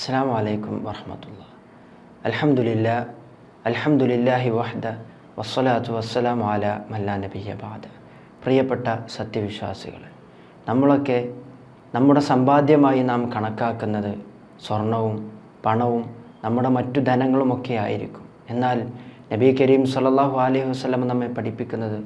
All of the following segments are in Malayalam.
അസ്സാം വലൈക്കും വർഹമത്തുള്ള അലഹമുല്ല അൽഹംദുലില്ലാഹി വഹ്ദ വസ്സലാത്തു വസ്സലാം ആല മല്ലാ നബിയ പ്രിയപ്പെട്ട സത്യവിശ്വാസികളെ നമ്മളൊക്കെ നമ്മുടെ സമ്പാദ്യമായി നാം കണക്കാക്കുന്നത് സ്വർണവും പണവും നമ്മുടെ മറ്റു ധനങ്ങളുമൊക്കെ ആയിരിക്കും. എന്നാൽ നബി കരീം സല്ലല്ലാഹു അലൈഹി വസല്ലം നമ്മെ പഠിപ്പിക്കുന്നത്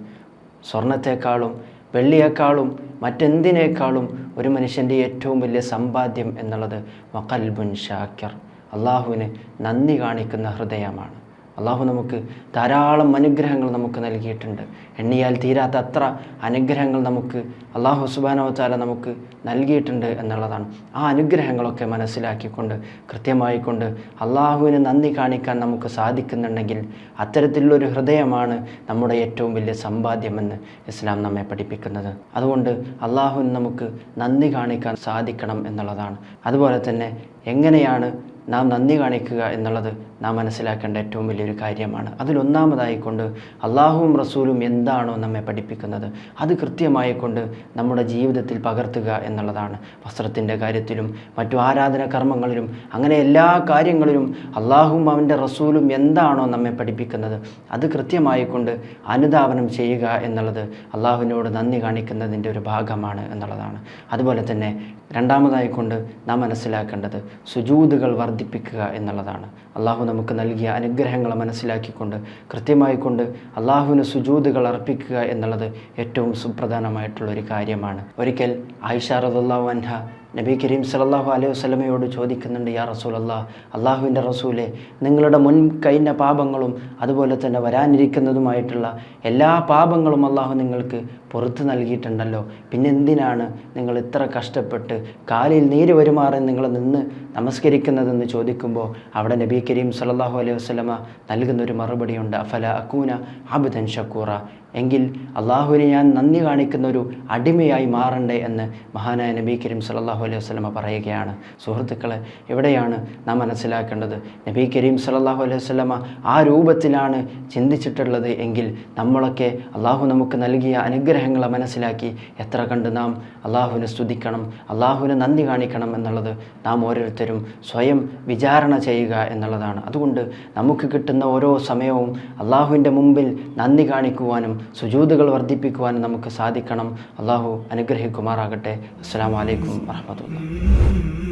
സ്വർണത്തെക്കാളും വെള്ളിയേക്കാളും മറ്റെന്തിനേക്കാളും ഒരു മനുഷ്യന്റെ ഏറ്റവും വലിയ സമ്പാദ്യം എന്നുള്ളത് വക്കൽബുൻ ഷാക്കിർ അള്ളാഹുവിന് നന്ദി കാണിക്കുന്ന ഹൃദയമാണ്. അള്ളാഹു നമുക്ക് ധാരാളം അനുഗ്രഹങ്ങൾ നമുക്ക് നൽകിയിട്ടുണ്ട്. എണ്ണിയാൽ തീരാത്ത അത്ര അനുഗ്രഹങ്ങൾ നമുക്ക് അള്ളാഹു സുബാനോച്ചാല നമുക്ക് നൽകിയിട്ടുണ്ട് എന്നുള്ളതാണ്. ആ അനുഗ്രഹങ്ങളൊക്കെ മനസ്സിലാക്കിക്കൊണ്ട് കൃത്യമായിക്കൊണ്ട് അള്ളാഹുവിന് നന്ദി കാണിക്കാൻ നമുക്ക് സാധിക്കുന്നുണ്ടെങ്കിൽ അത്തരത്തിലുള്ളൊരു ഹൃദയമാണ് നമ്മുടെ ഏറ്റവും വലിയ സമ്പാദ്യമെന്ന് ഇസ്ലാം നമ്മെ പഠിപ്പിക്കുന്നത്. അതുകൊണ്ട് അള്ളാഹുവിന് നമുക്ക് നന്ദി കാണിക്കാൻ സാധിക്കണം എന്നുള്ളതാണ്. അതുപോലെ തന്നെ എങ്ങനെയാണ് നാം നന്ദി കാണിക്കുക എന്നുള്ളത് നാം മനസ്സിലാക്കേണ്ട ഏറ്റവും വലിയൊരു കാര്യമാണ്. അതിലൊന്നാമതായിക്കൊണ്ട് അള്ളാഹുവും റസൂലും എന്താണോ നമ്മെ പഠിപ്പിക്കുന്നത് അത് കൃത്യമായി കൊണ്ട് നമ്മുടെ ജീവിതത്തിൽ പകർത്തുക എന്നുള്ളതാണ്. വസ്ത്രത്തിന്റെ കാര്യത്തിലും മറ്റു ആരാധന കർമ്മങ്ങളിലും അങ്ങനെ എല്ലാ കാര്യങ്ങളിലും അള്ളാഹുവും അവന്റെ റസൂലും എന്താണോ നമ്മെ പഠിപ്പിക്കുന്നത് അത് കൃത്യമായി കൊണ്ട് അനുധാവനം ചെയ്യുക എന്നുള്ളത് അള്ളാഹുവിനോട് നന്ദി കാണിക്കുന്നതിന്റെ ഒരു ഭാഗമാണ് എന്നുള്ളതാണ്. അതുപോലെ തന്നെ രണ്ടാമതായിക്കൊണ്ട് നാം മനസ്സിലാക്കേണ്ടത് സുജൂതുകൾ വർദ്ധിപ്പിക്കുക എന്നുള്ളതാണ്. അള്ളാഹു നമുക്ക് നൽകിയ അനുഗ്രഹങ്ങൾ മനസ്സിലാക്കിക്കൊണ്ട് കൃത്യമായിക്കൊണ്ട് അള്ളാഹുവിന് സുജൂതുകൾ അർപ്പിക്കുക എന്നുള്ളത് ഏറ്റവും സുപ്രധാനമായിട്ടുള്ള ഒരു കാര്യമാണ്. ഒരിക്കൽ ആയിഷ റദുല്ലാഹു അൻഹ നബി കരീം സല്ലല്ലാഹു അലൈഹി വസ്ലമയോട് ചോദിക്കുന്നുണ്ട് യാ റസൂൽ അള്ളാഹ് അള്ളാഹുവിന്റെ റസൂലെ നിങ്ങളുടെ മുൻ കഴിഞ്ഞ പാപങ്ങളും അതുപോലെ തന്നെ വരാനിരിക്കുന്നതുമായിട്ടുള്ള എല്ലാ പാപങ്ങളും അള്ളാഹു നിങ്ങൾക്ക് പുറത്ത് നൽകിയിട്ടുണ്ടല്ലോ. പിന്നെ എന്തിനാണ് നിങ്ങൾ ഇത്ര കഷ്ടപ്പെട്ട് കാലിൽ നീര് വരുമാറി നിങ്ങൾ നിന്ന് നമസ്കരിക്കുന്നതെന്ന് ചോദിക്കുമ്പോൾ അവിടെ നബി കരീം സല്ലല്ലാഹു അലൈഹി വസ്ലമ നൽകുന്നൊരു മറുപടിയുണ്ട് അഫല അക്കൂന ആബുദൻ ഷക്കൂറ എങ്കിൽ അള്ളാഹുവിനെ ഞാൻ നന്ദി കാണിക്കുന്ന ഒരു അടിമയായി മാറണ്ടേ എന്ന് മഹാനായ നബി കരീം സല്ലല്ലാഹു അലൈഹി വസ്ലമ പറയുകയാണ് സുഹൃത്തുക്കളെ എവിടെയാണ് നാം മനസ്സിലാക്കേണ്ടത്? നബി കരീം സലാഹു അലൈഹി വസ്ലമ ആ രൂപത്തിലാണ് ചിന്തിച്ചിട്ടുള്ളത് എങ്കിൽ നമ്മളൊക്കെ അള്ളാഹു നമുക്ക് നൽകിയ അനുഗ്രഹങ്ങളെ മനസ്സിലാക്കി എത്ര കണ്ട് നാം അള്ളാഹുവിനെ സ്തുതിക്കണം അള്ളാഹുവിന് നന്ദി കാണിക്കണം എന്നുള്ളത് നാം ഓരോരുത്തരും സ്വയം വിചാരണ ചെയ്യുക എന്നുള്ളതാണ്. അതുകൊണ്ട് നമുക്ക് കിട്ടുന്ന ഓരോ സമയവും അള്ളാഹുവിന്റെ മുമ്പിൽ നന്ദി കാണിക്കുവാനും സുജൂതുകൾ വർദ്ധിപ്പിക്കുവാനും നമുക്ക് സാധിക്കണം. അള്ളാഹു അനുഗ്രഹിക്കുമാറാകട്ടെ. അസ്സാം വലൈക്കും うんどな。